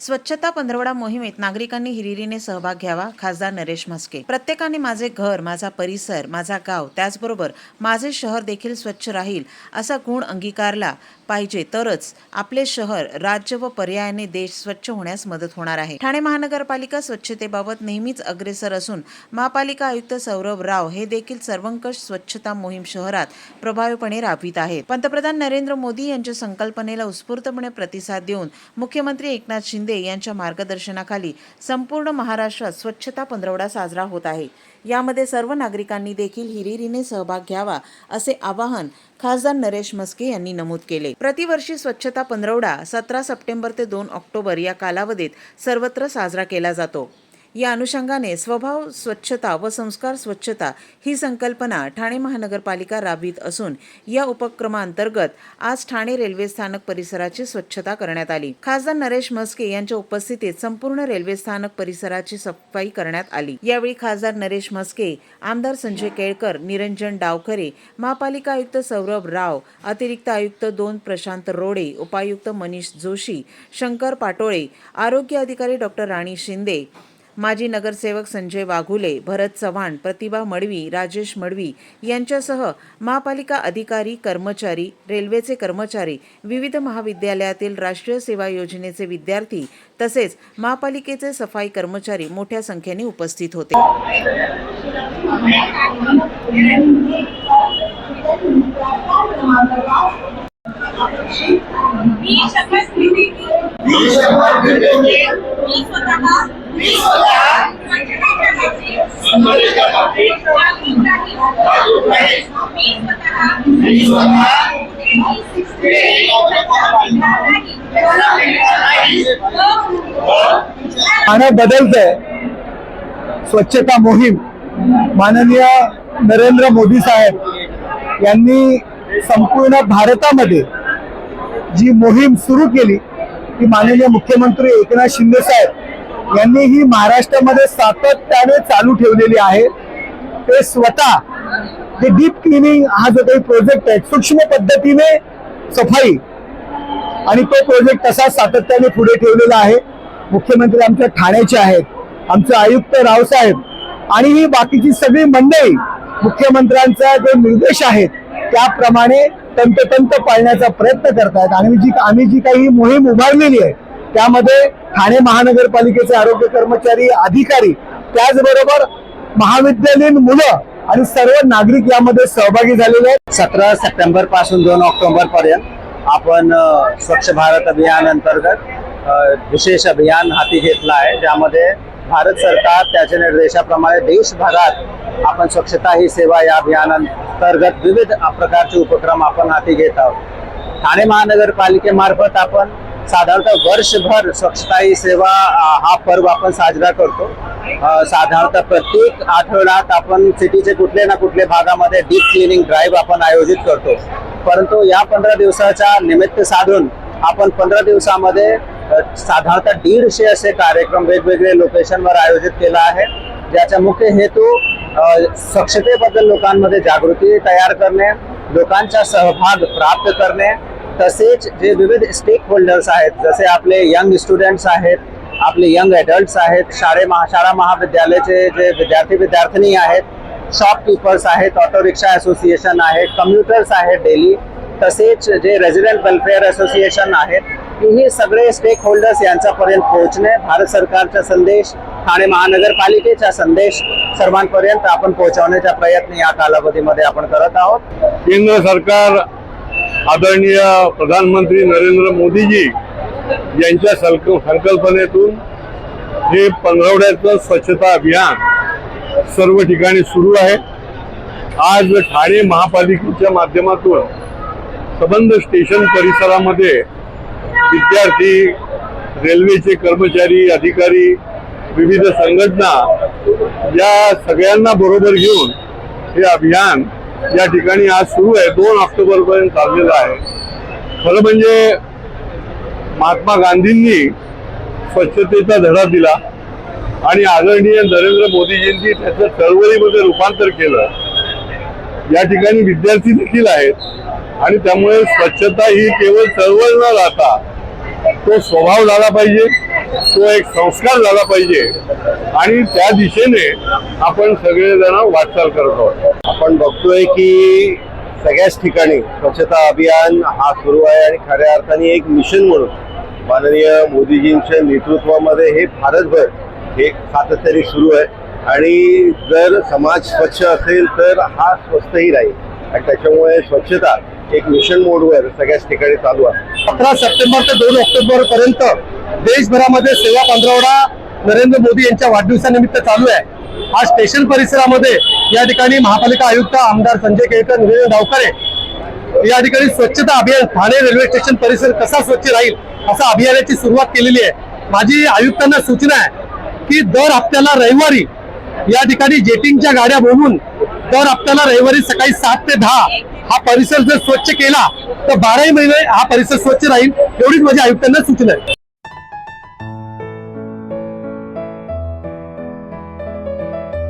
स्वच्छता पंधरवडा मोहिमेत नागरिकांनी हिरिरीने सहभाग घ्यावा खासदार नरेश म्हस्के. प्रत्येकाने माझे घर माझा परिसर माझा गाव त्याचबरोबर माझे शहर देखील स्वच्छ राहील असा गुण अंगीकारला पाहिजे. तरच आपले शहर राज्य व पर्यायाने देश स्वच्छ होण्यास मदत होणार आहे. ठाणे महानगरपालिका स्वच्छतेबाबत नेहमीच अग्रेसर असून महापालिका आयुक्त सौरभ राव हे देखील सर्वंकष स्वच्छता मोहीम शहरात प्रभावीपणे राबवित आहेत. पंतप्रधान नरेंद्र मोदी यांच्या संकल्पनेला उत्स्फूर्तपणे प्रतिसाद देऊन मुख्यमंत्री एकनाथ शिंदे यांच्या मार्गदर्शनाखाली संपूर्ण महाराष्ट्रात स्वच्छता पंधरवडा साजरा होत आहे. यामध्ये सर्व नागरिकांनी देखील हिरिरीने सहभाग घ्यावा असे आवाहन खासदार नरेश म्हस्के यांनी नमूद केले. प्रतिवर्षी स्वच्छता पंधरवडा सतरा सप्टेंबर ते दोन ऑक्टोबर या कालावधीत सर्वत्र साजरा केला जातो. या अनुषंगाने स्वभाव स्वच्छता व संस्कार स्वच्छता ही संकल्पना ठाणे महानगरपालिका राबवित असून या उपक्रमांतर्गत आज ठाणे रेल्वे स्थानक परिसराची स्वच्छता करण्यात आली. खासदार नरेश म्हस्के यांच्या उपस्थितीत संपूर्ण रेल्वे स्थानक परिसराची सफाई करण्यात आली. यावेळी खासदार नरेश म्हस्के आमदार संजय केळकर निरंजन डावखरे महापालिका आयुक्त सौरभ राव अतिरिक्त आयुक्त दोन प्रशांत रोडे उपायुक्त मनीष जोशी शंकर पाटोळे आरोग्य अधिकारी डॉक्टर राणी शिंदे माजी नगरसेवक संजय वाघुले भरत चव्हाण प्रतिभा मडवी राजेश मडवी यांच्यासह महापालिका अधिकारी कर्मचारी रेल्वेचे कर्मचारी विविध महाविद्यालयातील राष्ट्रीय सेवा योजनेचे विद्यार्थी तसेच महापालिकेचे सफाई कर्मचारी मोठ्या संख्येने उपस्थित होते. पाण्या बदलतंय. स्वच्छता मोहीम. माननीय नरेंद्र मोदी साहेब यांनी संपूर्ण भारतामध्ये जी मोहीम सुरू केली ती माननीय मुख्यमंत्री एकनाथ शिंदे साहेब यांनी ही महाराष्ट्रामध्ये सातत्याने चालू ठेवलेली आहे. ते स्वतः जे डीप क्लिनिंग हा जो काही प्रोजेक्ट आहे सूक्ष्म पद्धतीने सफाई. आणि तो प्रोजेक्ट तसा सातत्याने पुढे ठेवलेला आहे. मुख्यमंत्री आमच्या ठाण्याचे आहेत. आमचे आयुक्त रावसाहेब आणि ही बाकीची सगळी मंडळी मुख्यमंत्र्यांचा जे निर्देश आहेत त्याप्रमाणे तंतोतंत पाळण्याचा प्रयत्न करतायत. आणि जी आम्ही जी काही मोहीम उभारलेली आहे त्यामध्ये ठाणे महानगरपालिकेचे आरोग्य कर्मचारी अधिकारी त्याचबरोबर महाविद्यालयीन मुलं आणि सर्व नागरिक यामध्ये सहभागी झालेले आहेत. सतरा सप्टेंबरपासून दोन ऑक्टोबर पर्यंत आपण स्वच्छ भारत अभियान अंतर्गत विशेष अभियान हाती घेतला आहे ज्यामध्ये भारत सरकार त्याच्या निर्देशाप्रमाणे देशभरात आपण स्वच्छता ही सेवा या अभियानांतर्गत विविध प्रकारचे उपक्रम आपण हाती घेत आहोत. ठाणे महानगरपालिकेमार्फत आपण साधारणतः वर्षभर स्वच्छता ही सेवा हा पर्व आपण साजरा करतो. साधारणतः प्रत्येक आठवड्यात आपण सिटीचे कुठले ना कुठले भागामध्ये डीप क्लिनिंग ड्राईव्ह आपण आयोजित करतो. परंतु या पंधरा दिवसाच्या निमित्त साधून आपण पंधरा दिवसामध्ये साधारणतः दीडशे असे कार्यक्रम वेगवेगळे लोकेशनवर आयोजित केला आहे. ज्याचा मुख्य हेतू स्वच्छतेबद्दल लोकांमध्ये जागृती तयार करणे लोकांचा सहभाग प्राप्त करणे. तसेच जे विविध स्टेक होल्डर्स आहेत जसे आपले यंग स्टुडंट्स आहेत आपले यंग ॲडल्ट्स आहेत शाळे महा शाळा महाविद्यालयाचे जे विद्यार्थी विद्यार्थिनी आहेत शॉपकीपर्स आहेत ऑटो रिक्षा असोसिएशन आहे कम्प्युटर्स आहेत डेली तसेच जे रेझिडेंट वेलफेअर असोसिएशन आहेत हे सगळे स्टेक होल्डर्स यांच्यापर्यंत पोहोचणे भारत सरकारचा संदेश ठाणे महानगरपालिकेचा संदेश सर्वांपर्यंत आपण पोहोचवण्याचा प्रयत्न या कालावधीमध्ये आपण करत आहोत. केंद्र सरकार आदरणीय प्रधानमंत्री नरेंद्र मोदीजी यांच्या संक संकल्पनेतून हे पंधरवड्याचं स्वच्छता अभियान सर्व ठिकाणी सुरू आहे. आज ठाणे महापालिकेच्या माध्यमातून सबंध स्टेशन परिसरामध्ये विद्यार्थी रेल्वेचे कर्मचारी अधिकारी विविध संघटना या सगळ्यांना बरोबर घेऊन हे अभियान या ठिकाणी आज सुरू आहे. दोन ऑक्टोबरपर्यंत चाललेलं आहे. खरं म्हणजे महात्मा गांधींनी स्वच्छतेचा धडा दिला आणि आदरणीय नरेंद्र मोदीजींनी त्याचं चळवळीमध्ये रूपांतर केलं. या ठिकाणी विद्यार्थी देखील आहेत. आणि त्यामुळे स्वच्छता ही केवळ चळवळ न राहता तो स्वभाव झाला पाहिजे तो एक संस्कार झाला पाहिजे. आणि त्या दिशेने आपण सगळेजण वाटचाल करत आहोत. आपण बघतोय की सगळ्याच ठिकाणी स्वच्छता अभियान हा सुरू आहे आणि खऱ्या अर्थाने एक मिशन म्हणून. माननीय मोदीजींच्या नेतृत्वामध्ये हे भारतभर हे सातत्याने सुरू आहे. आणि जर समाज स्वच्छ असेल तर हा स्वस्तही राहील. आणि त्याच्यामुळे स्वच्छता एक मिशन मोडवर सगळ्याच ठिकाणी चालू आहे. अकरा सप्टेंबर ते दोन ऑक्टोबर पर्यंत देशभरामध्ये सेवा पंधरवडा नरेंद्र मोदी यांच्या वाढदिवसानिमित्त चालू आहे. आज स्टेशन परिसरामध्ये या ठिकाणी महापालिका आयुक्त आमदार संजय केळकर निवेदन डावकरे या ठिकाणी स्वच्छता अभियान ठाणे रेल्वे स्टेशन परिसर कसा स्वच्छ राहील असा अभियानाची सुरुवात केलेली आहे. माझी आयुक्तांना सूचना आहे की दर हप्त्याला रविवारी या ठिकाणी जेटिंगच्या गाड्या बोलून दर हप्त्याला रविवारी सकाळी सात ते दहा हा परिसर जर स्वच्छ केला तर बाराही महिने हा परिसर स्वच्छ राहील एवढीच माझ्या आयुक्तांना सूचना आहे.